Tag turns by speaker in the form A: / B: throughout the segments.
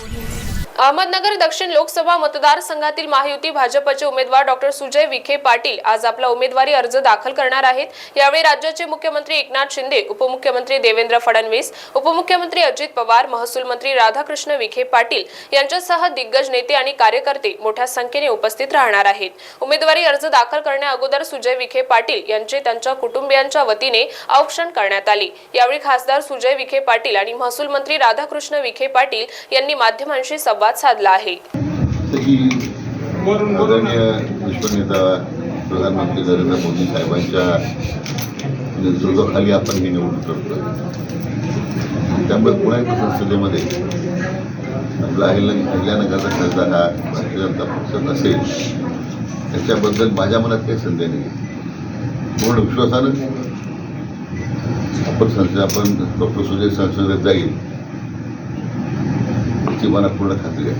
A: Audio Ahmednagar दक्षिण लोकसभा मतदारसंघातील महायुती भाजपचे उमेदवार डॉक्टर सुजय विखे पाटील आज आपला उमेदवारी अर्ज दाखल करणार आहेत. यावेळी राज्याचे मुख्यमंत्री एकनाथ शिंदे उपमुख्यमंत्री देवेंद्र फडणवीस उपमुख्यमंत्री अजित पवार महसूल मंत्री राधाकृष्ण विखे पाटील यांच्यासह दिग्गज नेते आणि कार्यकर्ते मोठ्या संख्येने उपस्थित राहणार आहेत. उमेदवारी अर्ज दाखल करण्या अगोदर सुजय विखे पाटील यांचे त्यांच्या कुटुंबियांच्या वतीने औक्षण करण्यात आले. यावेळी खासदार सुजय विखे पाटील आणि महसूल मंत्री राधाकृष्ण विखे पाटील यांनी माध्यमांशी संवाद साधला आहे.
B: विश्वनेता प्रधानमंत्री नरेंद्र मोदी साहेबांच्या नेतृत्वाखाली आपण ही निवडणूक करतो त्यामुळे पुण्याच्या संसदेमध्ये आपला अहिल्यानगरचा खासदार हा भारतीय जनता पक्ष नसेल त्याच्याबद्दल माझ्या मनात काही संदेह नाही पूर्ण विश्वासानं आपण संसद आपण डॉक्टर सुजय संसदेत जाईल. याची मला पूर्ण खात्री आहे?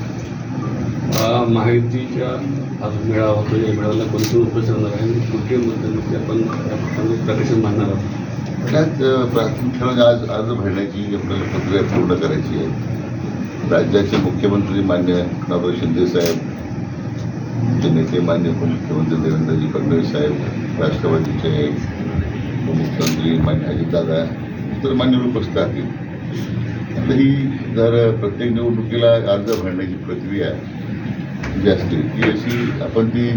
C: अ, महायुतीच्या आज मेळावा होतो या मेळाव्याला कोणते उपस्थित राहणार आहे आणि कुठे मतदान आपण प्रकाशन मानणार आहोत.
B: त्यात अ, प्राथमिक ठिकाणी आज अर्ज भरण्याची आपल्याला प्रक्रिया पूर्ण करायची आहे. राज्याचे मुख्यमंत्री मान्य एकनाथराव शिंदे साहेब नेते मान्य उपमुख्यमंत्री देवेंद्रजी फडणवीस साहेब राष्ट्रवादीचे उपमुख्यमंत्री मान्य अजितदादा तर मान्यवर उपस्थित राहतील. आता ही जर प्रत्येक निवडणुकीला अर्ज भरण्याची प्रक्रिया जी असते ती अशी आपण ती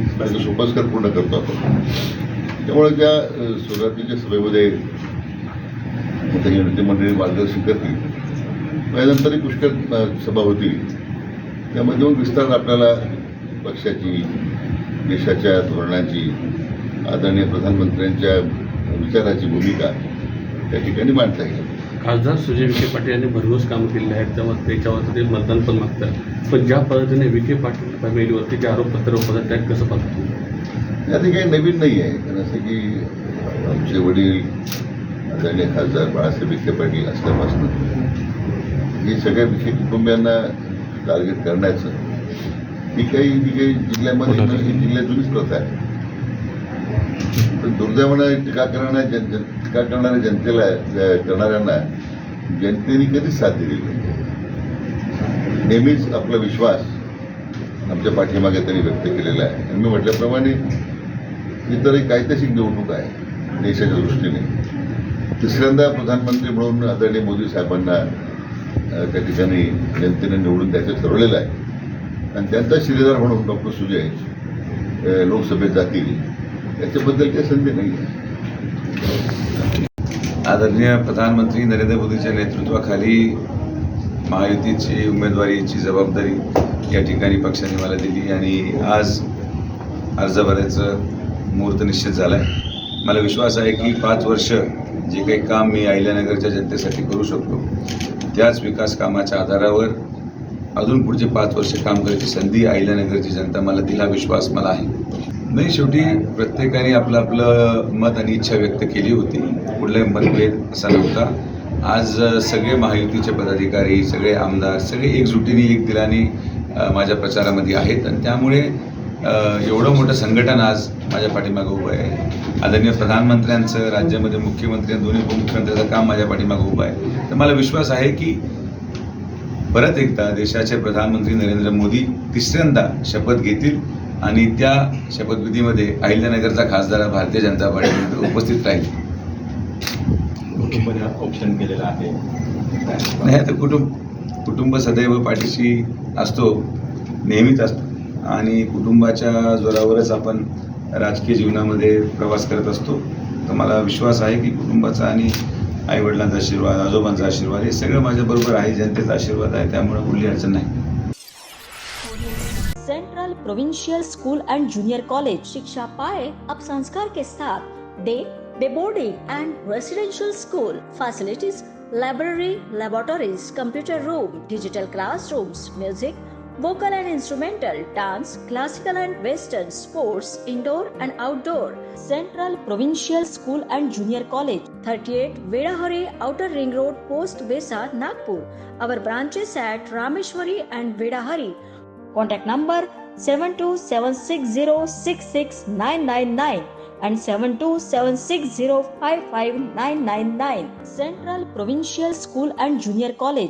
B: सोपस्कर पूर्ण करतो आपण. त्यामुळे त्या सुरुवातीच्या सभेमध्ये आता मंडळी मार्गदर्शन करतील. त्यानंतरही पुष्कळ सभा होतील. त्यामध्ये दोन विस्तार आपल्याला पक्षाची देशाच्या धोरणाची आदरणीय प्रधानमंत्र्यांच्या विचाराची भूमिका त्या ठिकाणी मांडता येईल.
C: खासदार सुजय विखे पाटील यांनी भरघोस कामं केलेली आहेत. तेव्हा त्याच्यावर ते मतदान पण मागतात. पण ज्या पद्धतीने विखे पाटील फॅमिलीवरती जे आरोपपत्र होतात त्यात कसं पाहतात
B: यात काही नवीन नाही आहे. कारण असं की आमचे वडील आदरणीय खासदार बाळासाहेब विखे पाटील असल्यापासून हे सगळ्या विखे कुटुंबियांना टार्गेट करण्याचं ही काही ही काही जिल्ह्यामध्ये ही जिल्ह्यात जुनीच प्रथा आहे. तर दुर्दैवाने टीका करणाऱ्या जन जन- टीका करणाऱ्या जनतेला करणाऱ्यांना जनतेने कधीच साथ दिली नाही. नेहमीच आपला विश्वास आमच्या पाठीमागे त्यांनी व्यक्त केलेला आहे. आणि मी म्हटल्याप्रमाणे ही तर एक ऐतिहासिक निवडणूक आहे देशाच्या दृष्टीने. तिसऱ्यांदा प्रधानमंत्री म्हणून आदरणीय मोदी साहेबांना त्या ठिकाणी जनतेने निवडून द्यायचं ठरवलेलं आहे. आणि त्यांचा शिलेदार म्हणून डॉक्टर सुजय लोकसभेत जातील. याच्याबद्दल काही संधी नाही.
D: आदरणीय प्रधानमंत्री नरेंद्र मोदीच्या नेतृत्वाखाली महायुतीची उमेदवारीची जबाबदारी या ठिकाणी पक्षाने मला दिली आणि आज अर्ज भरायचं मुहूर्त निश्चित झाला आहे मला विश्वास आहे की पाच वर्ष जे काही काम मी अहिल्यानगरच्या जनतेसाठी करू शकतो त्याच विकास कामाच्या आधारावर अजून पुढचे पाच वर्ष काम करायची संधी अहिल्यानगरची जनता मला दिला विश्वास मला आहे. नाही शेवटी प्रत्येकाने आपलं आपलं मत आणि इच्छा व्यक्त केली होती. कुठलाही मतभेद असा नव्हता. आज सगळे महायुतीचे पदाधिकारी सगळे आमदार सगळे एकजुटीने एक दिलाने माझ्या प्रचारामध्ये आहेत. आणि त्यामुळे एवढं मोठं संघटन आज माझ्या पाठीमागं उभं आहे. आदरणीय प्रधानमंत्र्यांचं राज्यामध्ये मुख्यमंत्री आणि दोन्ही उपमुख्यमंत्र्यांचं काम माझ्या पाठीमागं उभं आहे. तर मला विश्वास आहे की परत एकदा देशाचे प्रधानमंत्री नरेंद्र मोदी तिसऱ्यांदा शपथ घेतील. आणि त्या शपथविधीमध्ये अहिल्यानगरचा खासदार भारतीय जनता पार्टीमध्ये उपस्थित राहील.
E: कुटुंबाने ऑप्शन केलेलं आहे
D: नाही आता कुटुंब कुटुंब सदैव पाठीशी असतो नेहमीच असतो. आणि कुटुंबाच्या जोरावरच आपण राजकीय जीवनामध्ये प्रवास करत असतो. तर मला विश्वास आहे की कुटुंबाचा आणि आईवडिलांचा आशीर्वाद आजोबांचा आशीर्वाद हे सगळं माझ्याबरोबर आहे जनतेचा आशीर्वाद आहे त्यामुळे कुठली अडचण नाही.
F: provincial school and junior college शिक्षा पाए अब संस्कार के साथ day day boarding and residential school facilities library laboratories computer room digital classrooms music vocal and instrumental dance classical and western sports indoor and outdoor central provincial school and junior college 38 vedahari outer ring road post besa nagpur our branches at rameshwari and vedahari Contact number 7276066999 and 7276055999. Central Provincial School and Junior College.